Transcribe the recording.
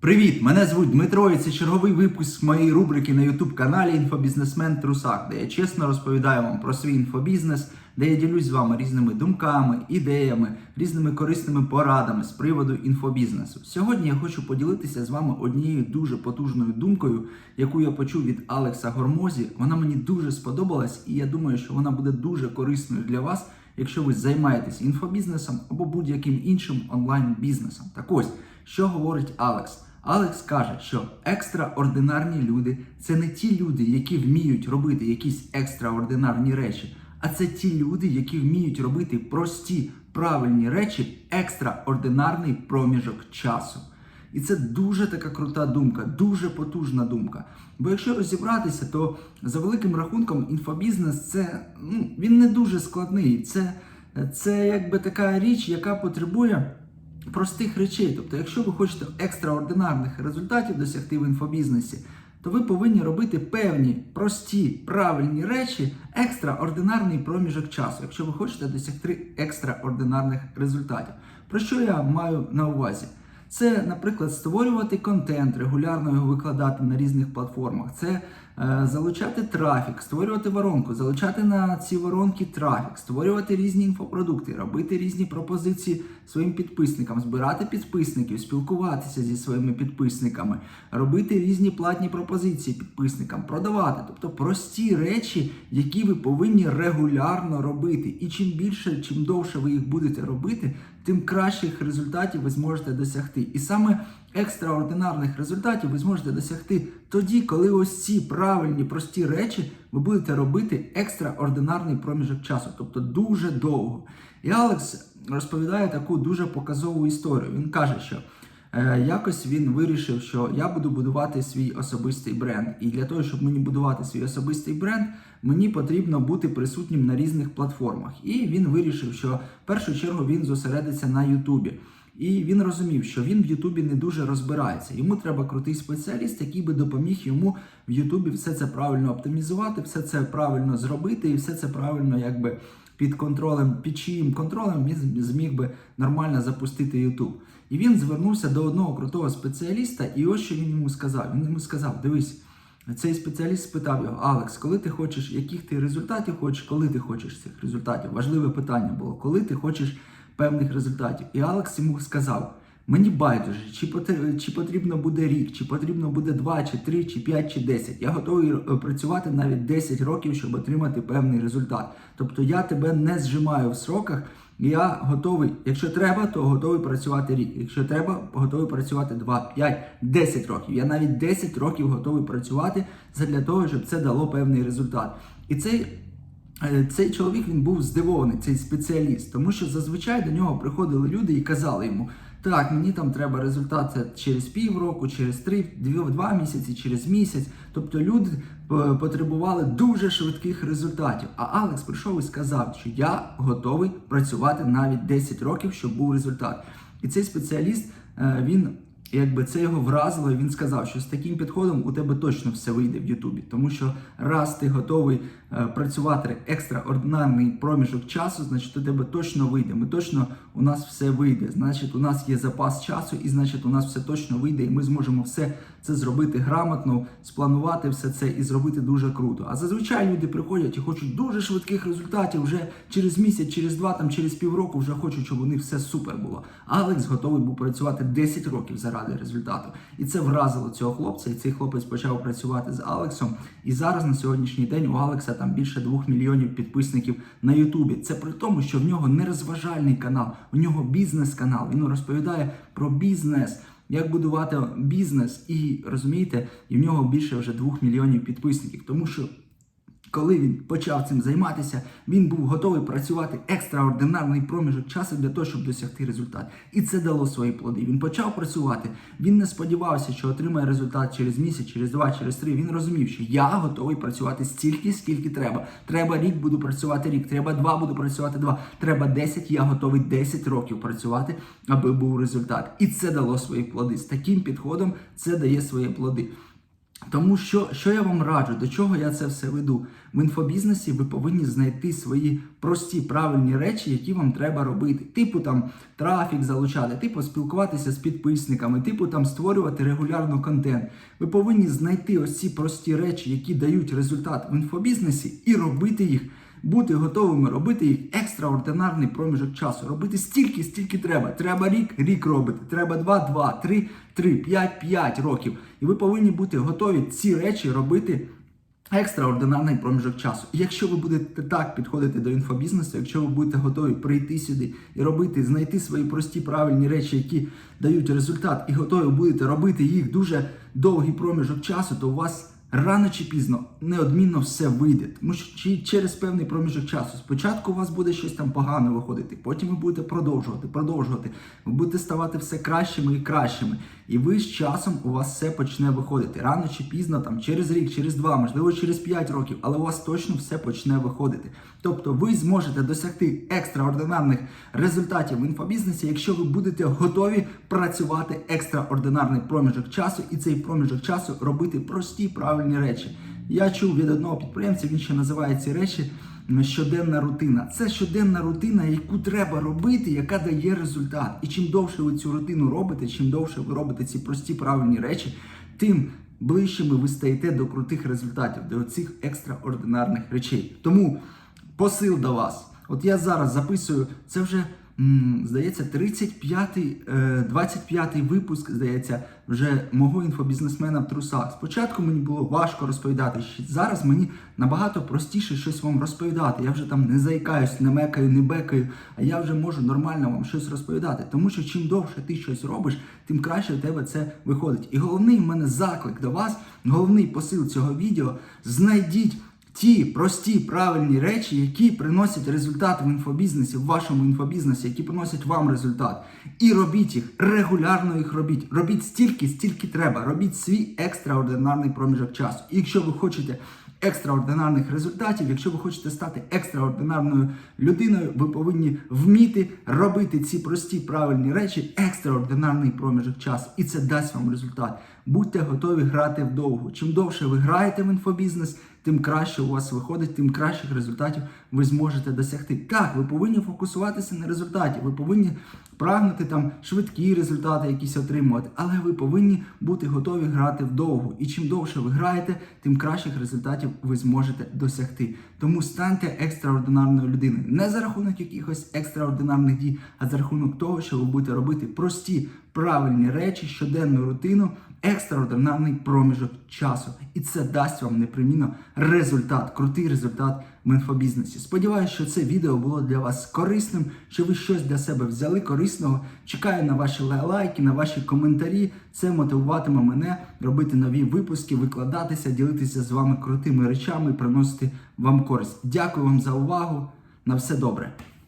Привіт! Мене звуть Дмитро, і це черговий випуск моєї рубрики на youtube каналі Інфобізнесмен Трусак, де я чесно розповідаю вам про свій інфобізнес, де я ділюсь з вами різними думками, ідеями, різними корисними порадами з приводу інфобізнесу. Сьогодні я хочу поділитися з вами однією дуже потужною думкою, яку я почув від Алекса Гормозі. Вона мені дуже сподобалась, і я думаю, що вона буде дуже корисною для вас, якщо ви займаєтесь інфобізнесом або будь-яким іншим онлайн-бізнесом. Так ось, що говорить Алекс? Алекс каже, що екстраординарні люди це не ті люди, які вміють робити якісь екстраординарні речі, а це ті люди, які вміють робити прості правильні речі екстраординарний проміжок часу. І це дуже така крута думка, дуже потужна думка. Бо якщо розібратися, то за великим рахунком інфобізнес це ну, він не дуже складний. Це, це якби така річ, яка потребує простих речей. Тобто, якщо ви хочете екстраординарних результатів досягти в інфобізнесі, то ви повинні робити певні прості правильні речі екстраординарний проміжок часу, якщо ви хочете досягти екстраординарних результатів. Про що я маю на увазі? Це, наприклад, створювати контент, регулярно його викладати на різних платформах. Це е, залучати трафік, створювати воронку, залучати на ці воронки трафік, створювати різні інфопродукти, робити різні пропозиції своїм підписникам, збирати підписників, спілкуватися зі своїми підписниками, робити різні платні пропозиції підписникам, продавати. Тобто прості речі, які ви повинні регулярно робити. І чим більше, чим довше ви їх будете робити, тим кращих результатів ви зможете досягти. І саме екстраординарних результатів ви зможете досягти тоді, коли ось ці правильні прості речі ви будете робити екстраординарний проміжок часу, тобто дуже довго. І Алекс розповідає таку дуже показову історію. Він каже, що якось він вирішив, що я буду будувати свій особистий бренд. І для того, щоб мені будувати свій особистий бренд, мені потрібно бути присутнім на різних платформах. І він вирішив, що в першу чергу він зосередиться на Ютубі. І він розумів, що він в Ютубі не дуже розбирається. Йому треба крутий спеціаліст, який би допоміг йому в Ютубі все це правильно оптимізувати, все це правильно зробити, і все це правильно, якби під контролем, під чиїм контролем він зміг би нормально запустити Ютуб. І він звернувся до одного крутого спеціаліста, і ось що він йому сказав. Він йому сказав: дивись. Цей спеціаліст спитав його: Алекс, коли ти хочеш, яких ти результатів хочеш, коли ти хочеш цих результатів? Важливе питання було, коли ти хочеш певних результатів. І Алекс йому сказав: мені байдуже, чи потрібно буде рік, чи потрібно буде 2, чи 3, чи 5, чи 10. Я готовий е, працювати навіть 10 років, щоб отримати певний результат. Тобто я тебе не зжимаю в сроках. Я готовий, якщо треба, то готовий працювати рік. Якщо треба, готовий працювати 2, 5, 10 років. Я навіть 10 років готовий працювати для того, щоб це дало певний результат. І цей Е, цей чоловік він був здивований, цей спеціаліст, тому що зазвичай до нього приходили люди і казали йому: так, мені там треба результат це через півроку, через три, два місяці, через місяць. Тобто люди е, потребували дуже швидких результатів. А Алекс прийшов і сказав, що я готовий працювати навіть 10 років, щоб був результат. І цей спеціаліст е, він. Якби це його вразило, він сказав, що з таким підходом у тебе точно все вийде в Ютубі, тому що раз ти готовий е, працювати екстраординарний проміжок часу, значить у тебе точно вийде. Ми точно у нас все вийде. Значить, у нас є запас часу, і значить, у нас все точно вийде, і ми зможемо все це зробити грамотно, спланувати все це і зробити дуже круто. А зазвичай люди приходять і хочуть дуже швидких результатів вже через місяць, через два, там через півроку вже хочуть, щоб у них все супер було. Алекс готовий був працювати 10 років заради результату. І це вразило цього хлопця. І цей хлопець почав працювати з Алексом. І зараз на сьогоднішній день у Алекса там більше двох мільйонів підписників на Ютубі. Це при тому, що в нього не розважальний канал, у нього бізнес-канал. Він розповідає про бізнес. Як будувати бізнес, і розумієте, і в нього більше вже двох мільйонів підписників, тому що коли він почав цим займатися, він був готовий працювати екстраординарний проміжок часу для того, щоб досягти результат. І це дало свої плоди. Він почав працювати. Він не сподівався, що отримає результат через місяць, через два, через три. Він розумів, що я готовий працювати стільки, скільки треба. Треба рік, буду працювати рік. Треба два, буду працювати два. Треба 10, Я готовий 10 років працювати, аби був результат. І це дало свої плоди. З таким підходом це дає свої плоди. Тому що, що я вам раджу, до чого я це все веду? В інфобізнесі ви повинні знайти свої прості правильні речі, які вам треба робити. Типу там трафік залучати, типу спілкуватися з підписниками, типу там створювати регулярно контент. Ви повинні знайти ось ці прості речі, які дають результат в інфобізнесі, і робити їх. Бути готовими робити їх екстраординарний проміжок часу. Робити стільки, стільки треба. Треба рік, рік робити. Треба два, два, три, три, п'ять, п'ять років. І ви повинні бути готові ці речі робити екстраординарний проміжок часу. Якщо ви будете так підходити до інфобізнесу, якщо ви будете готові прийти сюди і робити, знайти свої прості правильні речі, які дають результат, і готові будете робити їх дуже довгий проміжок часу, то у вас рано чи пізно неодмінно все вийде. Тому що через певний проміжок часу. Спочатку у вас буде щось там погано виходити, потім ви будете продовжувати, продовжувати. Ви будете ставати все кращими і кращими. І ви з часом у вас все почне виходити. Рано чи пізно, там через рік, через два, можливо, через п'ять років, але у вас точно все почне виходити. Тобто ви зможете досягти екстраординарних результатів в інфобізнесі, якщо ви будете готові працювати екстраординарний проміжок часу, і цей проміжок часу робити прості правильні речі. Я чув від одного підприємця, він ще називає ці речі щоденна рутина. Це щоденна рутина, яку треба робити, яка дає результат. І чим довше ви цю рутину робите, чим довше ви робите ці прості правильні речі, тим ближчими ви стаєте до крутих результатів, до цих екстраординарних речей. Тому посил до вас. От я зараз записую, це вже, здається, 35-й, е, 25-й випуск, здається, вже мого інфобізнесмена в трусах. Спочатку мені було важко розповідати. Зараз мені набагато простіше щось вам розповідати. Я вже там не заїкаюсь, не мекаю, не бекаю, а я вже можу нормально вам щось розповідати. Тому що чим довше ти щось робиш, тим краще в тебе це виходить. І головний в мене заклик до вас, головний посил цього відео знайдіть ті прості правильні речі, які приносять результат в інфобізнесі, в вашому інфобізнесі, які приносять вам результат. І робіть їх, регулярно їх робіть. Робіть стільки, стільки треба. Робіть свій екстраординарний проміжок часу. І якщо ви хочете екстраординарних результатів, якщо ви хочете стати екстраординарною людиною, ви повинні вміти робити ці прості правильні речі екстраординарний проміжок часу. І це дасть вам результат. Будьте готові грати вдовго. Чим довше ви граєте в інфобізнес, тим краще у вас виходить, тим кращих результатів ви зможете досягти. Так, ви повинні фокусуватися на результаті, ви повинні прагнути там швидкі результати якісь отримувати, але ви повинні бути готові грати вдовго. І чим довше ви граєте, тим кращих результатів ви зможете досягти. Тому станьте екстраординарною людиною. Не за рахунок якихось екстраординарних дій, а за рахунок того, що ви будете робити прості правильні речі, щоденну рутину, екстраординарний проміжок часу. І це дасть вам непримінно результат, крутий результат в інфобізнесі. Сподіваюся, що це відео було для вас корисним, що ви щось для себе взяли корисного. Чекаю на ваші лайки, на ваші коментарі. Це мотивуватиме мене робити нові випуски, викладатися, ділитися з вами крутими речами приносити вам користь. Дякую вам за увагу. На все добре.